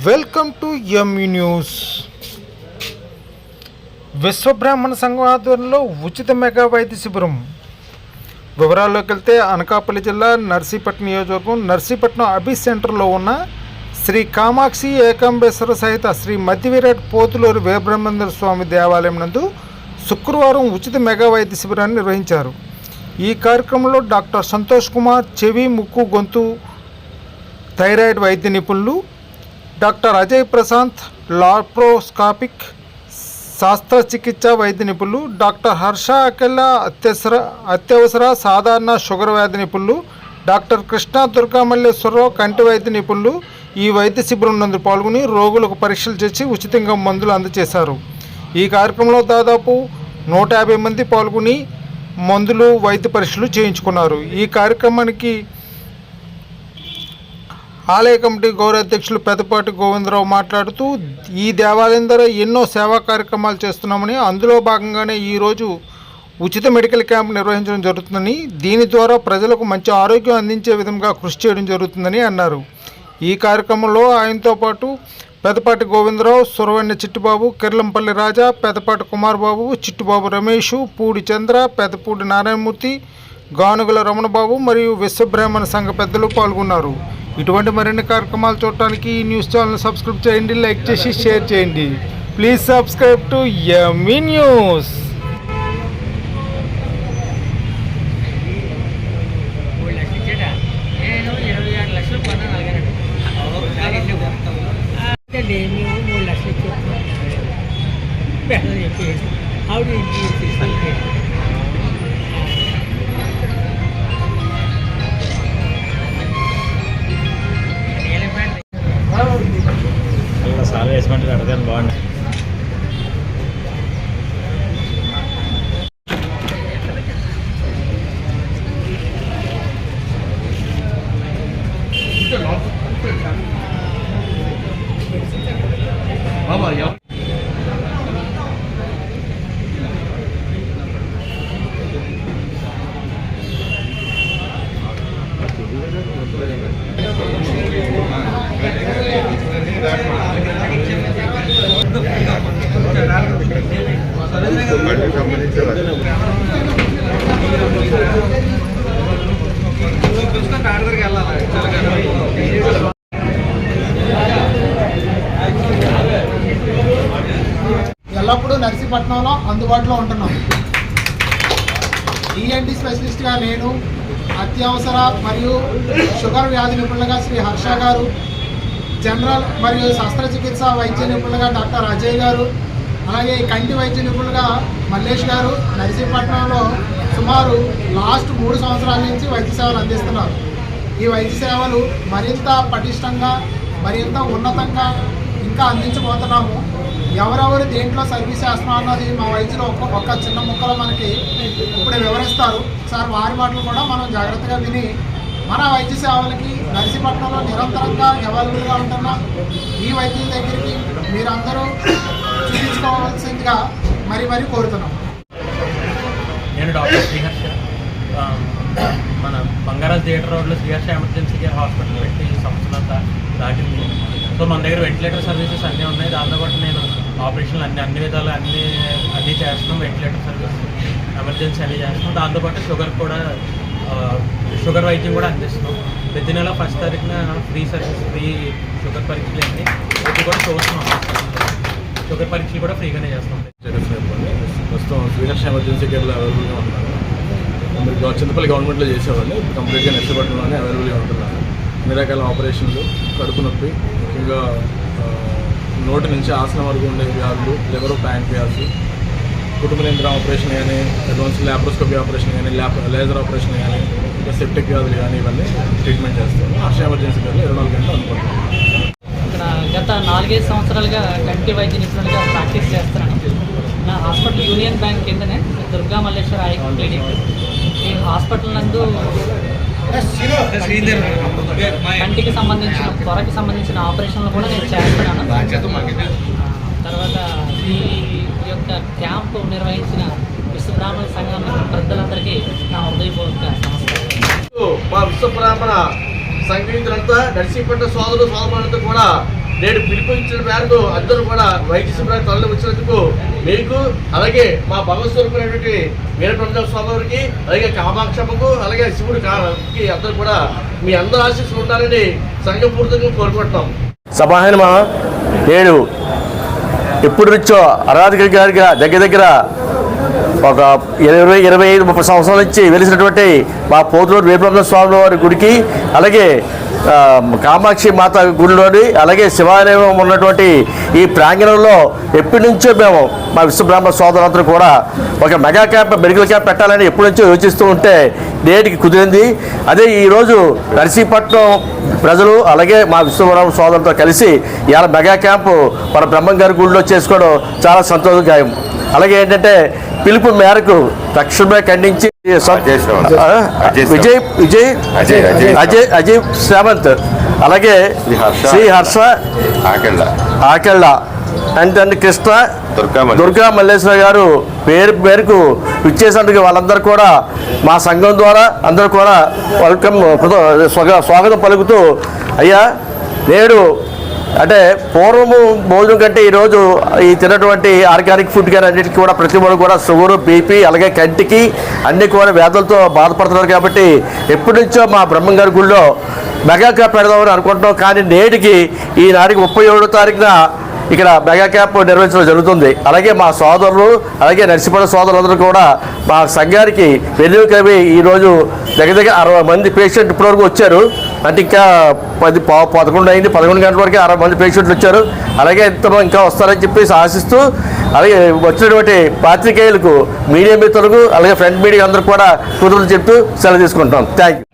Welcome to ME news విశ్వబ్రాహ్మణ సంఘం ఆధ్వర్యంలో ఉచిత మెగా వైద్య శిబిరం. వివరాల్లోకి వెళ్తే అనకాపల్లి జిల్లా నర్సీపట్నం నియోజకవర్గం నర్సీపట్నం అభి సెంటర్లో ఉన్న శ్రీ కామాక్షి ఏకాంబేశ్వర సహిత శ్రీ మధ్యవిరాట్ పోతులూరు వీరబ్రహ్మేంద్ర స్వామి దేవాలయం నందు శుక్రవారం ఉచిత మెగా వైద్య శిబిరాన్ని నిర్వహించారు. ఈ కార్యక్రమంలో డాక్టర్ సంతోష్ కుమార్ చెవి ముక్కు గొంతు థైరాయిడ్ వైద్య నిపుణులు డాక్టర్ అజయ్ ప్రశాంత్ లాప్రోస్కాపిక్ శాస్త్రచికిత్స వైద్య నిపుణులు డాక్టర్ హర్ష అకెల్లా అత్యవసర అత్యవసర సాధారణ షుగర్ వ్యాధి నిపుణులు డాక్టర్ కృష్ణ దుర్గామల్లేశ్వరరావు కంటి వైద్య నిపుణులు ఈ వైద్య శిబిరం నందు పాల్గొని రోగులకు పరీక్షలు చేసి ఉచితంగా మందులు అందజేశారు. ఈ కార్యక్రమంలో దాదాపు నూట యాభై మంది పాల్గొని మందులు వైద్య పరీక్షలు చేయించుకున్నారు. ఈ కార్యక్రమానికి ఆలయ కమిటీ గౌరవాధ్యక్షులు పెద్దపాటి గోవిందరావు మాట్లాడుతూ ఈ దేవాలయం ద్వారా ఎన్నో సేవా కార్యక్రమాలు చేస్తున్నామని అందులో భాగంగానే ఈరోజు ఉచిత మెడికల్ క్యాంప్ నిర్వహించడం జరుగుతుందని దీని ద్వారా ప్రజలకు మంచి ఆరోగ్యం అందించే విధంగా కృషి చేయడం జరుగుతుందని అన్నారు. ఈ కార్యక్రమంలో ఆయనతో పాటు పెద్దపాటి గోవిందరావు సురవెన్న చిట్టుబాబు కిర్లంపల్లి రాజా పెద్దపాటి కుమార్బాబు చిట్టుబాబు రమేష్ పూడి చంద్ర పెద్దపూడి నారాయణమూర్తి గానుగల రమణబాబు మరియు విశ్వబ్రాహ్మణ సంఘ పెద్దలు పాల్గొన్నారు. ఇటువంటి మరిన్ని కార్యక్రమాలు చూడటానికి ఈ న్యూస్ ఛానల్ సబ్స్క్రైబ్ చేయండి లైక్ చేసి షేర్ చేయండి. Please subscribe to ME news. మూడు లక్షలు ప్లేస్మెంట్ తీసుకెళ్ళి అలా బాగుంది ఎల్లప్పుడూ నర్సీపట్నంలో అందుబాటులో ఉంటున్నాం. ఈఎన్టీ స్పెషలిస్ట్గా నేను అత్యవసర మరియు షుగర్ వ్యాధి నిపుణులుగా శ్రీ హర్ష గారు జనరల్ మరియు శస్త్రచికిత్స వైద్య నిపుణులుగా డాక్టర్ అజయ్ గారు అలాగే కంటి వైద్య నిపుణులుగా మల్లేష్ గారు నర్సీపట్నంలో సుమారు లాస్ట్ మూడు సంవత్సరాల నుంచి వైద్య సేవలు అందిస్తున్నారు. ఈ వైద్య సేవలు మరింత పటిష్టంగా మరింత ఉన్నతంగా ఇంకా అందించబోతున్నాము. ఎవరెవరు దేంట్లో సర్వీస్ చేస్తున్నాం అన్నది మా వైద్యులు ఒక్క ఒక్క చిన్న ముక్కలో మనకి ఇప్పుడే వివరిస్తారు. సార్ వారి మాటలు కూడా మనం జాగ్రత్తగా విని మన వైద్య సేవలకి నర్సీపట్నంలో నిరంతరంగా అవైలబుల్గా ఉంటున్న ఈ వైద్యుల దగ్గరికి మీరందరూ చూపించుకోవాల్సిందిగా మరీ మరీ కోరుతున్నాం. నేను డాక్టర్ శ్రీహర్ష. మన బంగారాజ్ థియేటర్ రోడ్లో శ్రీహర్ష ఎమర్జెన్సీ కేర్ హాస్పిటల్ పెట్టి సంవత్సరాల దాటింది సో మన దగ్గర వెంటిలేటర్ సర్వీసెస్ అన్నీ ఉన్నాయి. దాంతోపాటు నేను ఆపరేషన్లు అన్ని అన్ని విధాలు అన్ని అన్నీ చేస్తున్నాం. వెంటిలేటర్ సర్వీస్ ఎమర్జెన్సీ అన్నీ చేస్తున్నాం. దాంతోపాటు షుగర్ కూడా షుగర్ వైద్యం కూడా అందిస్తున్నాం. ప్రతి నెల ఫస్ట్ తారీఖున ఫ్రీ సర్వీస్ ఫ్రీ షుగర్ పరీక్షలు అన్నీ ఇది కూడా చూస్తున్నాం షుగర్ పరీక్షలు కూడా ఫ్రీగానే చేస్తాం. చెప్పండి ప్రస్తుతం శ్రీహర్ష ఎమర్జెన్సీ కేర్లో అవైలబుల్గా ఉంటున్నారు. మీరు చింతపల్లి గవర్నమెంట్లో చేసేవాళ్ళు కంప్లీట్గా నెక్స్ట్పట్నంలోనే అవైలబుల్గా ఉంటున్నాను అన్ని రకాల ఆపరేషన్లు కడుపు నొప్పి ముఖ్యంగా నోటి నుంచి ఆసనం వరకు ఉండే వ్యాధులు లివర్ ప్యాంక్రియాస్ కుటుంబనియంత్రణ ఆపరేషన్ కానీ అడ్వాన్స్ ల్యాప్రోస్కోపీ ఆపరేషన్ కానీ ల్యాప్ లేజర్ ఆపరేషన్ కానీ ఇంకా సెప్టిక్ వ్యాధులు కానీ ఇవన్నీ ట్రీట్మెంట్ చేస్తాము హర్ష ఎమర్జెన్సీ కానీ ఇరవై నాలుగు గంటలు అనుకుంటున్నాను గత నాలుగైదు సంవత్సరాలుగా కంటి వైద్య నిపుణులుగా ప్రాక్టీస్ చేస్తున్నాను. నా హాస్పిటల్ యూనియన్ బ్యాంక్ కిందనే దుర్గా మల్లేశ్వర ఐ క్లినిక్. ఈ హాస్పిటల్ నందు కంటికి సంబంధించిన త్వరకి సంబంధించిన ఆపరేషన్లు కూడా నేను చేస్తున్నాను. తర్వాత ఈ యొక్క క్యాంపు నిర్వహించిన విశ్వబ్రాహ్మణ సంఘం పెద్దలందరికీ నా హృదయపూర్వక నమస్కారం. మా విశ్వబ్రాహ్మణ సంఘీయులంతా నర్సీపట్నం సోదరులు సోదరులతో కూడా నేడు పిలిపించిన మేరకు అందరూ కూడా వైద్య శిబిరానికి తరలి వచ్చినందుకు మీకు అలాగే మా భగవత్ స్వరూపులైనటువంటి వీరబ్రహ్మ స్వామి వారికి అలాగే కామాక్షమ్మకు అలాగే శివుడు కి అందరూ కూడా మీ అందరూ ఆశీస్సులు ఉండాలని సంఘపూర్తిగా కోరుకుంటున్నాం. సమాహనమా నేడు ఎప్పుడు నుంచో అరాధక గారిగా దగ్గర దగ్గర ఒక ఇరవై ఇరవై ఐదు ముప్పై సంవత్సరాల నుంచి వెలిసినటువంటి మా పోతులూరు వీరబ్రహ్మ స్వామి వారి గుడికి అలాగే కామాక్షి మాత గుడిలోని అలాగే శివాలయం ఉన్నటువంటి ఈ ప్రాంగణంలో ఎప్పటి నుంచో మేము మా విశ్వబ్రహ్మ సోదరులందరూ కూడా ఒక మెగా క్యాంప్ మెడికల్ క్యాంప్ పెట్టాలని ఎప్పటి నుంచో యోచిస్తూ ఉంటే నేటికి కుదిరింది. అదే ఈరోజు నర్సీపట్నం ప్రజలు అలాగే మా విశ్వబ్రహ్మ సోదరులతో కలిసి ఇవాళ మెగా క్యాంపు మన బ్రహ్మం గారి గుడిలో చేసుకోవడం చాలా సంతోషదాయం అలాగే ఏంటంటే పిలుపు మేరకు తక్షణమే ఖండించి. విజయ్ విజయ్ అజయ్, అజయ్. శ్రావంత్ అలాగే Shri Harsha. Sri Harsha Akella and and Krishna Durga Malleswara. Durga Malleswara గారు పేరు పేరుకు ఇచ్చేసినందుకు వాళ్ళందరూ కూడా మా సంఘం ద్వారా అందరూ కూడా వెల్కమ్ స్వాగ- స్వాగతం పలుకుతూ అయ్యా నేడు అంటే పూర్వము భోజనం కంటే ఈరోజు ఈ తిన్నటువంటి ఆర్గానిక్ ఫుడ్ కానీ అన్నిటికీ కూడా ప్రతి ఒక్కరు కూడా షుగరు బీపీ అలాగే కంటికి అన్ని కూడా వ్యాధులతో బాధపడుతున్నారు కాబట్టి ఎప్పటి నుంచో మా బ్రహ్మంగారి గుళ్ళో మెగా క్యాప్ పెడదామని అనుకుంటున్నాం. కానీ నేటికి ఈ నాటికి ముప్పై ఏడో తారీఖున ఇక్కడ మెగా క్యాంప్ నిర్వహించడం జరుగుతుంది. అలాగే మా సోదరులు అలాగే నర్సిపడ సోదరులందరూ కూడా మా సంఘానికి వెన్నుకవి ఈరోజు దగ్గర దగ్గర అరవై మంది పేషెంట్ ఇప్పటివరకు వచ్చారు. అంటే ఇంకా పది పదకొండు అయింది. పదకొండు గంటల వరకు అరవై మంది పేషెంట్లు వచ్చారు. అలాగే ఇంత ఇంకా వస్తారని చెప్పేసి ఆశిస్తూ అలాగే వచ్చినటువంటి పాత్రికేయులకు మీడియా మిత్రులకు అలాగే ఫ్రంట్ మీడియా అందరూ కూడా కుదురు చెప్తూ సెలవు తీసుకుంటాం థ్యాంక్ యూ